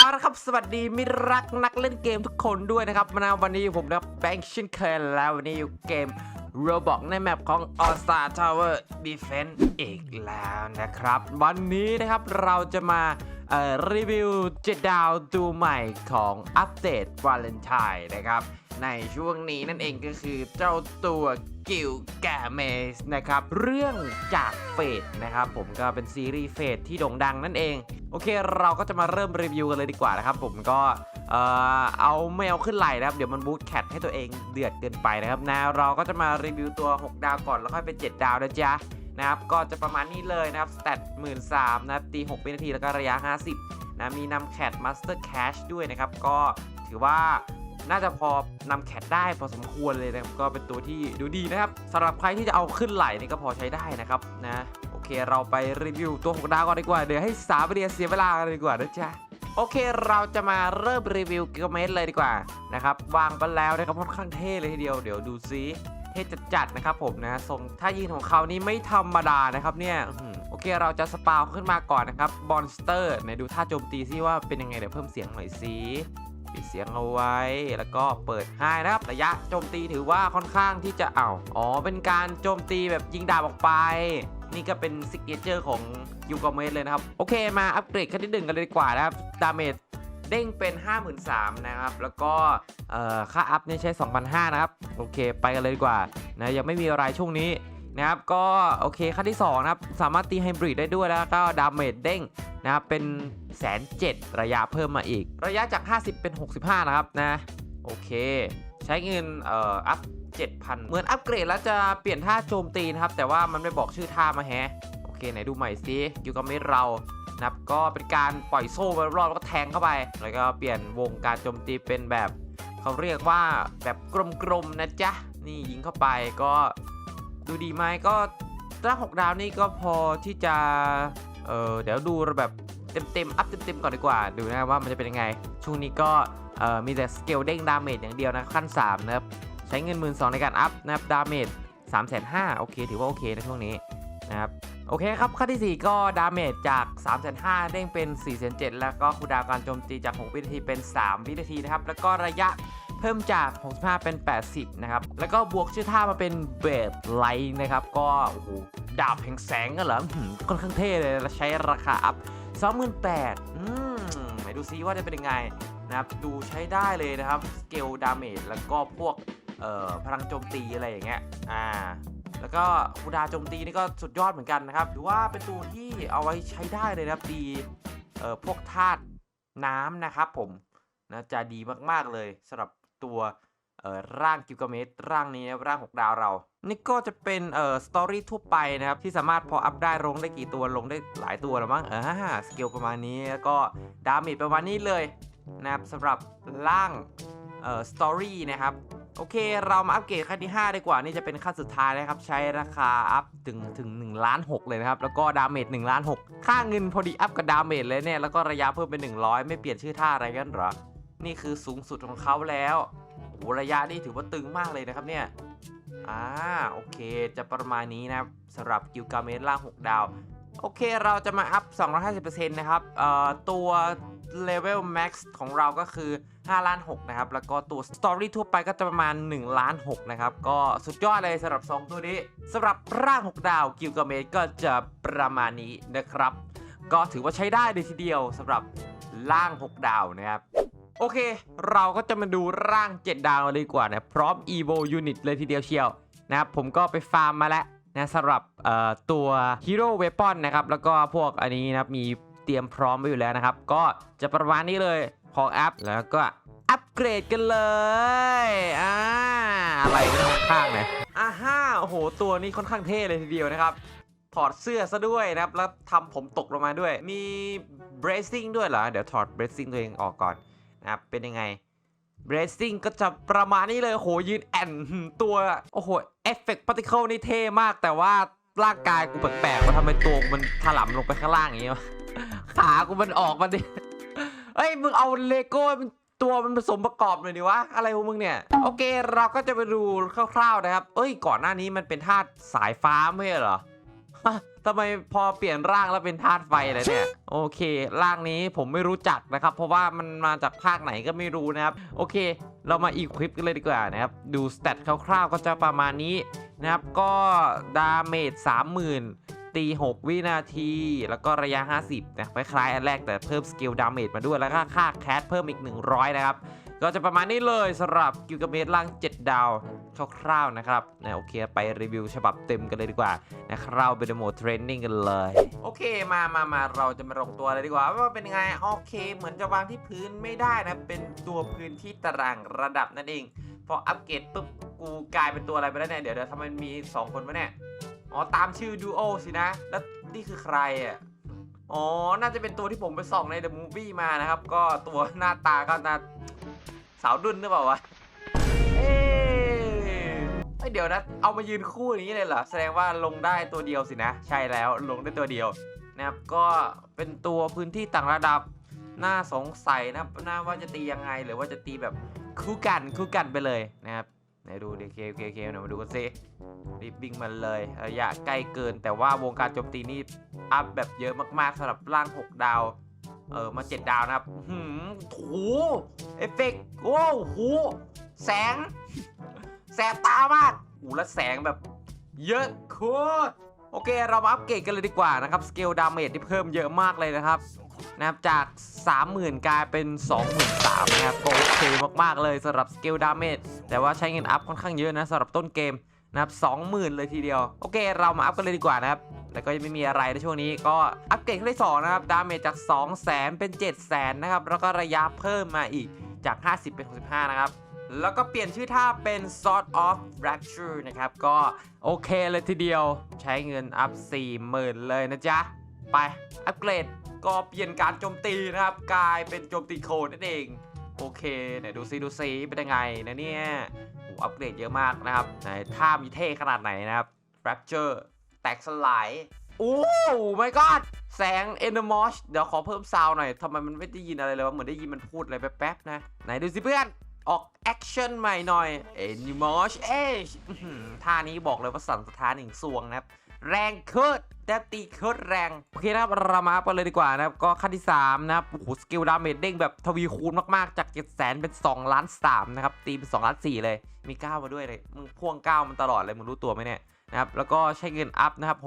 เอาละครับสวัสดีมิรักนักเล่นเกมทุกคนด้วยนะครับมานะวันนี้ผมนะแบงค์เช่นเคยแล้ววันนี้อยู่เกม Roblox ในแมปของ All Star Tower Defense อีกแล้วนะครับ วันนี้นะครับเราจะมารีวิวเจ็ดดาวตัวใหม่ของอัปเดตวาเลนไทน์นะครับในช่วงนี้นั่นเองก็คือเจ้าตัวกิลแกเมสนะครับ เรื่องจากเฟดนะครับ ผมก็เป็นซีรีส์เฟดที่โด่งดังนั่นเอง โอเคเราก็จะมาเริ่มรีวิวกันเลยดีกว่านะครับ ผมก็เอ่อเอาไม่เอาขึ้นไหลนะครับ เดี๋ยวมันบูทแคทให้ตัวเองเดือดเกินไปนะครับนะเราก็จะมารีวิวตัว 6 ดาวก่อนแล้วค่อยเป็น 7 ดาวนะจ๊ะนะครับก็จะประมาณนี้เลยนะครับสเตตหมื่นสามนะครับตี6วินาทีแล้วก็ระยะ 50นะมีนำแคทมาสเตอร์แคชด้วยนะครับ ก็ถือว่า น่าจะพอนำแคทได้พอสมควรเลยนะครับก็เป็นตัวที่ดูดีนะครับสำหรับใครที่จะเอาขึ้นไหลนี่ก็พอใช้ได้นะครับนะโอเคเราไปรีวิวตัว6ดาวก่อนดีกว่าเดี๋ยวให้สาวเรียเสียเวลากันดีกว่านะจ๊ะโอเคเราจะมาเริ่มรีวิวกิโลเมตรเลยดีกว่านะครับวางไปแล้วนะครับค่อนข้างเท่เลยทีเดียวเดี๋ยวดูซิเท่จัดๆนะครับผมนะทรงท่ายืนของเขานี่ไม่ธรรมดานะครับเนี่ยโอเคเราจะสปาวขึ้นมาก่อนนะครับบอนสเตอร์ไหนดูท่าโจมตีซิว่าเป็นยังไงเดี๋ยวเพิ่มเสียงหน่อยสิ ปิดเสียงเอาไว้ แล้วก็เปิดให้นะครับ ระยะโจมตีถือว่าค่อนข้างที่จะเอาอ๋อ เป็นการโจมตีแบบยิงดาบออกไป นี่ก็เป็นซิกเนเจอร์ของยูกเมสเลยนะครับ โอเคมาอัปเกรดขั้นที่หนึ่งกันเลยดีกว่านะครับ ดาเมจเด้งเป็น 53,000นะครับ แล้วก็ค่าอัพเนี่ยใช้ 2,500 นะครับ โอเค ไปกันเลยดีกว่า นะ ยังไม่มีอะไรช่วงนี้ นะครับก็โอเคขั้นที่สองนะครับสามารถตีไฮบริดได้ด้วยแล้วก็ดาเมจเด้งนะครับเป็นแสนเจ็ดระยะเพิ่มมาอีก ระยะจาก 50 เป็น 65 นะครับนะโอเค ใช้เงินเอ่ออัพ7,000 เหมือนอัปเกรดแล้วจะเปลี่ยนท่าโจมตีนะครับ แต่ว่ามันไม่บอกชื่อท่ามาแฮะโอเคไหนดูใหม่สิอยู่กับเมดเรานะครับก็เป็นการปล่อยโซ่ไปรอบๆแล้วก็แทงเข้าไป แล้วก็เปลี่ยนวงการโจมตีเป็นแบบ เขาเรียกว่าแบบกลมๆนะจ๊ะนี่ยิงเข้าไปก็ ดูดีไหมก็ตั้งหกดาวนี่ก็พอที่จะ เออเดี๋ยวดูแบบเต็มๆ อัพเต็มๆ ก่อนดีกว่า ดูนะว่ามันจะเป็นยังไง ช่วงนี้ก็เออมีแต่สเกลเด้งดาเมจอย่างเดียวนะขั้น 3 นะครับ ใช้เงิน1 2ื่นสองในการอัพนะครับดาเมจ3 5 0 0 0โอเค ถือว่าโอเคในช่วงนี้นะครับโอเคครับขั้นทีสี่ 4 ก็ดาเมจจาก 3 5 0 0 0เด้งเป็น 4 7 0 0แล้วก็คูดาวการโจมตีจาก 6 วินาทีเป็น 3 วินาทีนะครับ แล้วก็ระยะ เพิ่มจาก 65 เป็น 80 นะครับ แล้วก็บวกชื่อท่ามาเป็นเบดไลท์นะครับ ก็โอ้โหดาบแห่งแสงกันเหรอค่อนข้างเท่เลยแล้วใช้ราคาอัพ 28,000อืมไหนดูซิว่าจะเป็นยังไงนะครับ ดูใช้ได้เลยนะครับ สเกลดาเมจแล้วก็พวกเอ่อพลังโจมตีอะไรอย่างเงี้ย อ่า แล้วก็คูดาโจมตีนี่ก็สุดยอดเหมือนกันนะครับหรือว่าเป็นตัวที่เอาไว้ใช้ได้เลยนะครับดีเอ่อพวกธาตุน้ำนะครับผมนะจะดีมาก ๆ เลยสำหรับ ตัวร่างกิลกาเมตร่างนี้ร่าง6ดาวเรา นี่ก็จะเป็นเอ่อสตอรี่ทั่วไปนะครับ ที่สามารถพออัพได้ลงได้กี่ตัวลงได้หลายตัวแล้วมั้งเออสเกลประมาณนี้แล้วก็ดาเมจประมาณนี้เลยนะครับสำหรับร่างเอ่อสตอรี่นะครับโอเค เรามาอัปเกรดขั้นที่ 5 ดีกว่า นี่จะเป็นขั้นสุดท้ายนะครับ ใช้ราคาอัพถึงถึง1ล้าน6เลยนะครับ แล้วก็ดาเมจ1ล้าน6ค่าเงินพอดีอัพกับดาเมจเลยเนี่ย แล้วก็ระยะเพิ่มเป็น 100 ไม่เปลี่ยนชื่อท่าอะไรกันหรอ นี่คือสูงสุดของเขาแล้วโอ้ระยะนี่ถือว่าตึงมากเลยนะครับเนี่ยอ่าโอเค จะประมาณนี้นะครับสำหรับกิลกาเมสล่าง 6 ดาว โอเคเราจะมาอัพ 250%นะครับเอ่อตัวเลเวลแม็กซ์ของเราก็คือ5ล้าน6นะครับ แล้วก็ตัวสตอรี่ทั่วไปก็จะประมาณ1ล้าน6นะครับ ก็สุดยอดเลยสำหรับ 2 ตัวนี้สำหรับร่าง 6 ดาวกิลกาเมสก็จะประมาณนี้นะครับ ก็ถือว่าใช้ได้เลยทีเดียวสำหรับร่าง 6 ดาวนะครับ โอเค เราก็จะมาดูร่าง 7 ดาวเลยดีกว่านะพร้อม Evo Unit เลยทีเดียวเชียวนะครับผมก็ไปฟาร์มมาแล้วนะสำหรับตัว Hero Weapon นะครับ แล้วก็พวกอันนี้นะครับมีเตรียมพร้อมไว้อยู่แล้วนะครับ ก็จะประมาณนี้เลยของแอปแล้วก็อัปเกรดกันเลยอ่าอะไรนข้างๆเนี่ยอ่าฮ่าโอ้โห ตัวนี้ค่อนข้างเท่เลยทีเดียวนะครับ ถอดเสื้อซะด้วยนะครับ แล้วทำผมตกลงมาด้วย มี bracing ด้วยเหรอ เดี๋ยวถอด bracing ตัวเองออกก่อน นะครับเป็นยังไง bracing ก็จะประมาณนี้เลยโหยืนแอนตัวโอ้โหเอฟเฟกต์พาร์ติเคิลนี่เท่มากแต่ว่าร่างกายกูแปลกๆว่าทำไมตัวมันถลำลงไปข้างล่างอย่างเงี้วะขากูมันออกมาดิเอ้ยมึงเอาเลโก้มันตัวมันผสมประกอบหน่อยดิวะ อะไรของมึงเนี่ย โอเค เราก็จะไปดูคร่าวๆนะครับ เอ้ย ก่อนหน้านี้มันเป็นธาตุสายฟ้าไม่ใช่เหรอ ทำไมพอเปลี่ยนร่างแล้วเป็นธาตุไฟเลยเนี่ย โอเคร่างนี้ผมไม่รู้จักนะครับ เพราะว่ามันมาจากภาคไหนก็ไม่รู้นะครับ โอเค เรามาอีควิปกันเลยดีกว่านะครับ ดูสเตตคร่าวๆก็จะประมาณนี้นะครับ ก็ดาเมจ30,000 ตี 6 วินาที แล้วก็ระยะ 50นะคล้ายๆอันแรกแต่เพิ่มสกิลดาเมจมาด้วยแล้วก็ค่าแคสเพิ่มอีก 100 นะครับ ก็จะประมาณนี้เลยสำหรับกิลกาเมตร่าง 7 ดาวคร่าวๆนะครับนะโอเคไปรีวิวฉบับเต็มกันเลยดีกว่านะครับไปดูโหมดเทรนนิ่งกันเลย โอเคมามามาเราจะมาลงตัวเลยดีกว่า ว่าเป็นไงโอเค เหมือนจะวางที่พื้นไม่ได้นะ เป็นตัวพื้นที่ตารางระดับนั่นเองพออัปเกรดปุ๊บกูกลายเป็นตัวอะไรไปแล้วเนี่ยเดี๋ยวเดี๋ยวทำไมมี 2 คนวะเนี่ยอ๋อตามชื่อดูโอสินะ แล้วนี่คือใครอะอ๋อ น่าจะเป็นตัวที่ผมไปส่องใน The Movie มานะครับ ก็ตัวหน้าตาก็น่า สาวดุนหรือเปล่าวะ เอ๊ะเอ้ยเดี๋ยวนะ เอามายืนคู่อย่างนี้เลยเหรอ แสดงว่าลงได้ตัวเดียวสินะ ใช่แล้วลงได้ตัวเดียวนะครับ ก็เป็นตัวพื้นที่ต่างระดับ น่าสงสัยนะน่าว่าจะตียังไง หรือว่าจะตีแบบคู่กันคู่กันไปเลยนะครับไหนดูดิเคเคเคเดี๋ยวมาดูกันสิรีบวิ่งมาเลยระยะใกล้เกิน แต่ว่าวงการโจมตีนี่อัพแบบเยอะมากๆสำหรับร่าง 6 ดาว เออมา7ดดาวนะครับหืมโถเอฟเฟกต์โอ้โหแสง แสบตามากโอ้แล้วแสงแบบ เยอะโคตรโอเค เรามาอัปเกรดกันเลยดีกว่านะครับสเกลดาเมจที่เพิ่มเยอะมากเลยนะครับนะครับจาก 30,000 กลายเป็น 23,000นะครับก็โอเคมาก ๆ เลยสำหรับสเกลดาเมจแต่ว่าใช้เงินอัพค่อนข้างเยอะนะสำหรับต้นเกมนะครับ20,000 เลยทีเดียว โอเค เรามาอัพกันเลยดีกว่านะครับ แล้วก็ยังไม่มีอะไรในช่วงนี้ก็อัปเกรดขั้นที่2นะครับ ดาเมจจาก 200,000เป็น700,000นะครับ แล้วก็ระยะเพิ่มมาอีกจาก 50 เป็น 65 นะครับ แล้วก็เปลี่ยนชื่อท่าเป็น Sword of Rapture นะครับ ก็โอเคเลยทีเดียว ใช้เงินอัพ 40,000 เลยนะจ๊ะ ไป อัปเกรดก็เปลี่ยนการโจมตีนะครับ กลายเป็นโจมตีโคดนั่นเอง โอเคไหนดูซิดูซิเป็นยังไงนะเนี่ยอ้อัปเกรดเยอะมากนะครับไหนท่ามีเท่ขนาดไหนนะครับ Rapture แตกสลายโอ้ my god แสง e n e m o s เดี๋ยวขอเพิ่มซาวหน่อยทำไมมันไม่ได้ยินอะไรเลยวะเหมือนได้ยินมันพูดอะไรแป๊บๆนะ ไหนดูสิเพื่อน ออกแอคชั่นใหม่หน่อย e n e m o s เอ้ยอื้อหือท่านี้บอกเลยว่าสั่นสะท้านถึงสวงนะครับ แรงโคตรแต่ตีโคตรแรง โอเคนะครับเรามากันเลยดีกว่านะครับ ก็ขั้นที่ 3 นะครับโอ้โหสกิลดาเมจเด้งแบบทวีคูณมากๆ จาก7 0 0 0 0 เป็น 2 ล้าน 3 นะครับ ตีเป็น 2 ล้าน 4 เลย มี 9 มาด้วยเลย มึงพ่วง 9 มันตลอดเลย มึงรู้ตัวไหมเนี่ย นะครับแล้วก็ใช้เงินอัพนะครับ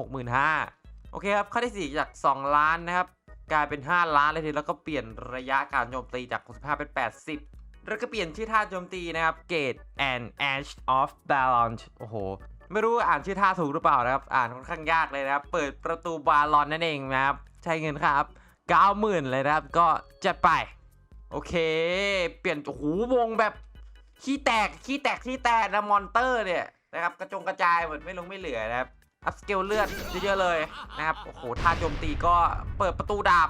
65,000โอเคครับขั้นที่ 4 จาก 2 ล้านนะครับกลายเป็น 5 ล้านเลยทีแล้วก็เปลี่ยนระยะการโจมตีจาก 65 เป็น 80 แล้วก็เปลี่ยนชื่อท่าโจมตีนะครับ Gate and Edge of Balance โอ้โห ไม่รู้อ่านชื่อท่าถูกหรือเปล่านะครับ อ่านค่อนข้างยากเลยนะครับ เปิดประตูบาลอนนั่นเองนะครับ ใช้เงินครับ 90,000 เลยนะครับ ก็จัดไป โอเค เปลี่ยน โอ้โห วงแบบ ขี้แตก ขี้แตก ขี้แตกนะมอนเตอร์เนี่ย นะครับกระจงกระจายหมดไม่ลงไม่เหลือนะครับอัพสเกลเลือดเยอะๆเลยนะครับโอ้โหท่าโจมตีก็เปิดประตูดาบ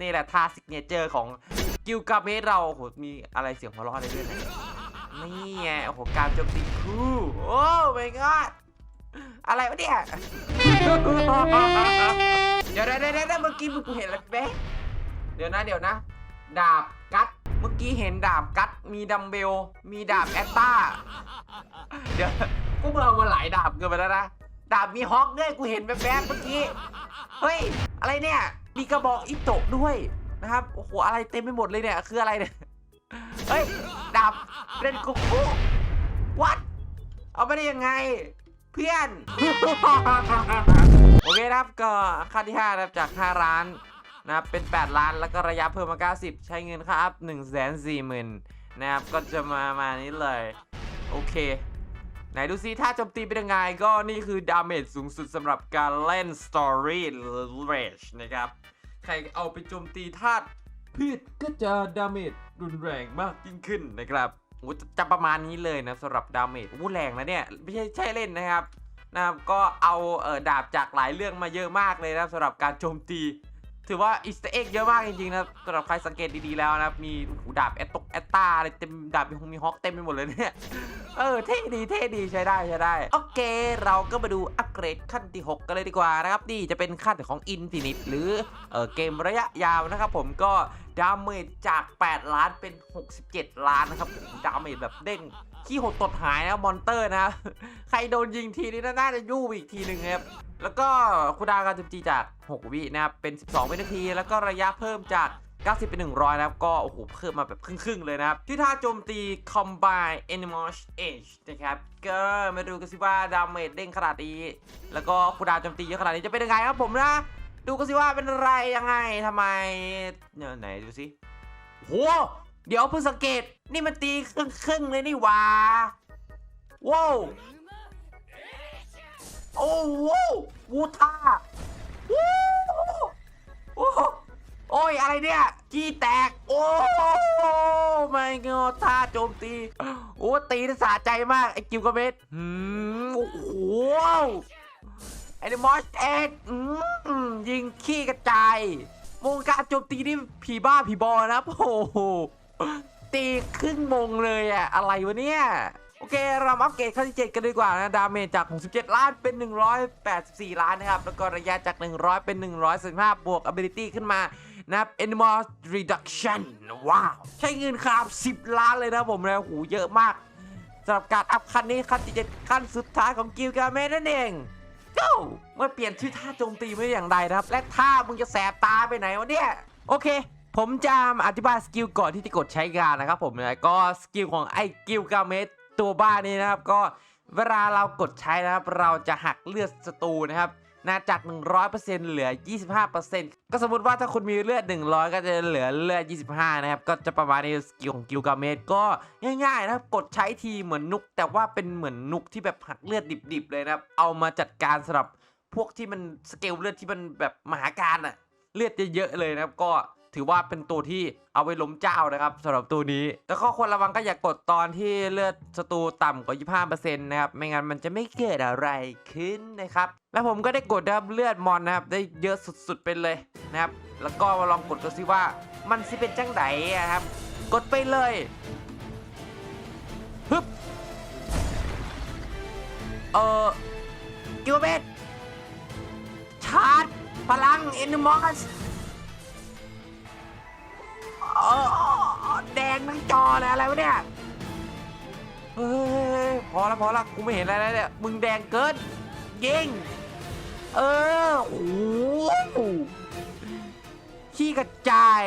นี่แหละท่าซิกเนเจอร์ของกิลกาเมสเราโอ้โหมีอะไรเสียงหัวเราะอะไรด้วยนะนี่ไงโอ้โหการโจมตีคู่โอ้ my god อะไรวะเนี่ยเดี๋ยวเดี๋ยวเดี๋ยวเดี๋ยวเมื่อกี้มึงกูเห็นอะไรแป๊เดี๋ยวนะเดี๋ยวนะ ดาบกัดเมื่อกี้เห็นดาบกัดมีดัมเบลมีดาบแอตตาเดี๋ยว กูเบื่อามาหลายดาบเกินไปแล้วนะ ดาบมีฮอกด้วยกูเห็นแป๊บๆเมื่อกี้ เฮ้ย อะไรเนี่ย มีกระบอกอิโตะด้วยนะครับ โอ้โห อะไรเต็มไปหมดเลยเนี่ย คืออะไรเนี่ย เฮ้ย ดาบเป็นกุ๊กวัดเอาไปได้ยังไง เพื่อน โอเคนะครับ ก็ขั้นที่5นะครับจาก5ล้านนะครับเป็น 8 ล้านแล้วก็ระยะเพิ่มมา 90 ใช้เงินค่าอัพ1 4 0 0 0 0นะครับก็จะมามานี้เลย โอเค ไหนดูซิถ้าโจมตีเป็นยังไงก็นี่คือดาเมจสูงสุดสำหรับการเล่น Story Rage นะครับ ใครเอาไปโจมตีธาตุพืชก็จะดาเมจรุนแรงมากยิ่งขึ้นนะครับโอ้จะจะประมาณนี้เลยนะสำหรับดาเมจโอ้แรงนะเนี่ย ไม่ใช่ใช่เล่นนะครับนะครับก็เอาเออดาบจากหลายเรื่องมาเยอะมากเลยนะสำหรับการโจมตี ถือว่าอีสต์เอ็กเยอะมากจริงๆนะสำหรับใครสังเกตดีๆแล้วนะมีหูดาบแอตตกแอตตาอะไรเต็มดาบมีฮงมีฮอกเต็มไปหมดเลยเนี่ย เออเท่ดีเท่ดีใช้ได้ใช้ได้ โอเค เราก็มาดูอัปเกรดขั้นที่ 6 กันเลยดีกว่านะครับนี่จะเป็นขั้นของ Infinite หรือเออเกมระยะยาวนะครับผมก็ดาเมจจาก 8 ล้านเป็น 67 ล้านนะครับดาเมจแบบเด้ง ขี้หดตดหายนะมอนเตอร์นะครับใครโดนยิงทีนี้น่าจะยู่อีกทีหนึ่งครับแล้วก็คูดาการโจมตีจาก 6 วินะครับเป็น 12วินาที แล้วก็ระยะเพิ่มจาก 90 เป็น 100 นะครับ ก็โอ้โหเพิ่มมาแบบครึ่งๆเลยนะครับ ที่ท่าโจมตี Combine Animal Age นะครับ ก็มาดูกันสิว่าดาเมจเด้งขนาดนี้ แล้วก็คูดาโจมตีเยอะขนาดนี้จะเป็นยังไงครับผมนะ ดูกันสิว่าเป็นอะไรยังไงทำไมเนี่ยไหนดูสิโห เดี๋ยวเพิ่งสังเกต นี่มันตีครึ่งครึ่งๆเลยนี่หว่าว้าวโอ้โหวูท่าวู้โอ้โอ้ยอะไรเนี่ยจี้แตก โอ้ไม่งอท่าโจมตี โอ้ตีได้สะใจมาก ไอ้กิวกระเม็ดหืมโอ้โหไอ้มอสเอ็กอืมยิงขี้กระจายวงการโจมตีนี่ผีบ้าผีบอนะครับโอ้โห ตีครึ่งมงเลยอะอะไรวะเนี่ย โอเค เรามาอัปเกรดขั้นที่ 7 กันดีกว่านะ ดาเมจจาก 67 ล้านเป็น 184 ล้านนะครับ แล้วก็ระยะจาก 100 เป็น 115 บวก ability ขึ้นมานะครับ animal reduction ว้าว ใช้เงินครับ 10 ล้านเลยนะผมนะโหเยอะมากสำหรับการอัพขั้นนี้ขั้นที่7ขั้นสุดท้ายของกิลกาเมนั่นเอง go เมื่อเปลี่ยนชื่อท่าโจมตีไม่อย่างใดนะครับ และท่ามึงจะแสบตาไปไหนวะเนี่ย โอเค ผมจะมอธิบายสกิลก่อนที่จะกดใช้งานนะครับผมนะก็สกิลของไอ้กิลกาเมตตัวบ้านนี้นะครับ ก็เวลาเรากดใช้นะครับ เราจะหักเลือดศัตรูนะครับนะจาก 100%เหลือ 25%ก็สมมติว่าถ้าคุณมีเลือด 100 ก็จะเหลือเลือด 25 นะครับ ก็จะประมาณนี้สกิลของกิลกาเมตก็ง่ายๆนะครับ กดใช้ทีเหมือนนุก แต่ว่าเป็นเหมือนนุกที่แบบหักเลือดดิบๆ เลยนะครับ เอามาจัดการสำหรับพวกที่มันสเกลเลือดที่มันแบบมหาการอะเลือดจะเยอะเลยนะครับ ก็ ถือว่าเป็นตัวที่เอาไว้ล้มเจ้านะครับสำหรับตัวนี้ แต่ข้อควรระวังก็อย่ากกดตอนที่เลือดศัตรูต่ำกว่า 25%นะครับ ไม่งั้นมันจะไม่เกิดอะไรขึ้นนะครับ แล้วผมก็ได้กดนะครับเลือดมอนนะครับ ได้เยอะสุดๆไปเลยนะครับ แล้วก็มาลองกดดูซิว่ามันสิเป็นจังไดอะครับ กดไปเลยฮึบเออกิวเบตชาร์จพลังเอ็นมอส เออแดงทั้งจอเลยอะไรวะเนี่ยเฮ้ยพอละพอละกูไม่เห็นอะไรแล้วเนี่ยมึงแดงเกินยิงเออโอ้โหขี้กระจาย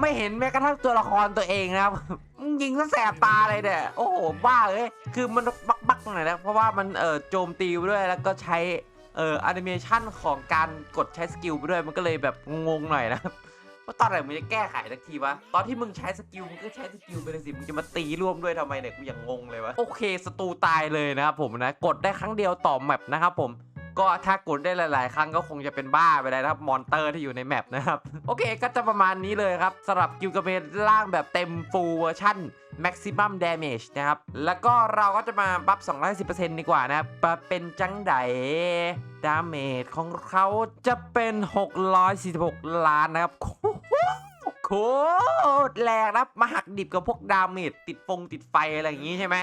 ไม่เห็นแม้กระทั่งตัวละครตัวเองนะครับมึงยิงซะแสบตาเลยเนี่ยโอ้โหบ้าเลยคือมันบักบักๆหน่อยนะเพราะว่ามันเออโจมตีไปด้วยแล้วก็ใช้เอ่อแอนิเมชันของการกดใช้สกิลไปด้วยมันก็เลยแบบงงๆหน่อยนะครับ ว่าตอนไหนมึงจะแก้ไขสักทีวะ ตอนที่มึงใช้สกิลมึงก็ใช้สกิลไปเลยสิ มึงจะมาตีร่วมด้วยทำไมเนี่ยกูยังงงเลยวะ โอเคศัตรูตายเลยนะครับผมนะ กดได้ครั้งเดียวต่อแมปนะครับผม ก็ถ้ากดได้หลาย ๆ ครั้งก็คงจะเป็นบ้าไปเลยนะครับ มอนเตอร์ที่อยู่ในแมปนะครับ โอเค ก็จะประมาณนี้เลยครับสำหรับกิลกาเมนล่างแบบเต็มฟูลเวอร์ชัน maximum damage นะครับ แล้วก็เราก็จะมาบัฟ210%ดีกว่านะครับมาเป็นจังไดดาเมจของเขาจะเป็น 646 ล้านนะครับโคตรแรงนะมาหักดิบกับพวกดาเมจติดฟงติดไฟอะไรอย่างงี้ใช่ไหม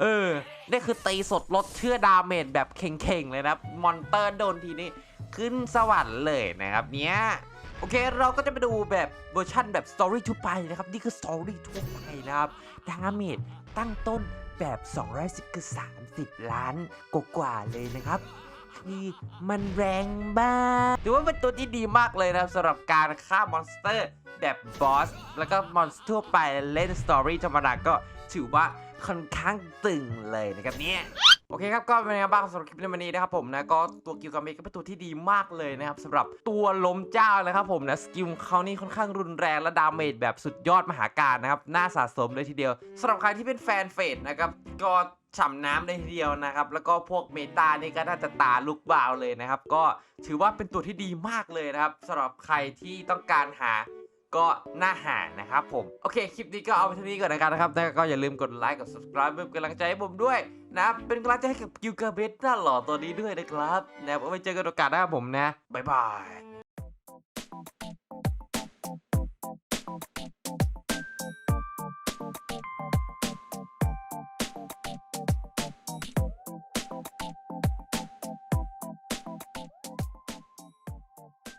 เออ นี่คือตีสดลดเชื่อดาเมจแบบเข่งๆเลยนะครับมอนเตอร์โดนทีนี้ขึ้นสวรรค์เลยนะครับเนี้ยโอเค เราก็จะไปดูแบบเวอร์ชั่นแบบสตอรี่ทั่วไปนะครับ นี่คือสตอรี่ทั่วไปนะครับดาเมจตั้งต้นแบบ 210คือ30 ล้านกว่าๆเลยนะครับ คือมันแรงมากถือว่าเป็นตัวที่ดีมากเลยนะครับสำหรับการฆ่ามอนสเตอร์แบบบอส แล้วก็มอนสเตอร์ทั่วไปเล่นสตอรี่ธรรมดาก็ถือว่าค่อนข้างตึงเลยนะครับเนี่ยโอเคครับก็เป็นไงบ้างสำหรับคลิปในวันนี้นะครับผมนะก็ตัวกิลกาเมก็เป็นตัวที่ดีมากเลยนะครับสำหรับตัวล้มเจ้านะครับผมนะสกิลเขานี่ค่อนข้างรุนแรงและดาเมจแบบสุดยอดมหาการนะครับน่าสะสมเลยทีเดียวสำหรับใครที่เป็นแฟนเฟดนะครับก็ ฉ่ำน้ำเลยทีเดียวนะครับ แล้วก็พวกเมตานี่ก็น่าจะตาลุกวาวเลยนะครับ ก็ถือว่าเป็นตัวที่ดีมากเลยนะครับสำหรับใครที่ต้องการหาก็น่าหานะครับผม โอเค คลิปนี้ก็เอาไปเท่านี้ก่อนนะครับแล้วก็อย่าลืมกดไลค์กด subscribe เป็นกำลังใจให้ผมด้วยนะครับ เป็นกำลังใจให้กับกิวกาเบสหน้าหล่อตัวนี้ด้วยนะครับ นะครับไว้เจอกันโอกาสหน้าผมนะ บ๊ายบาย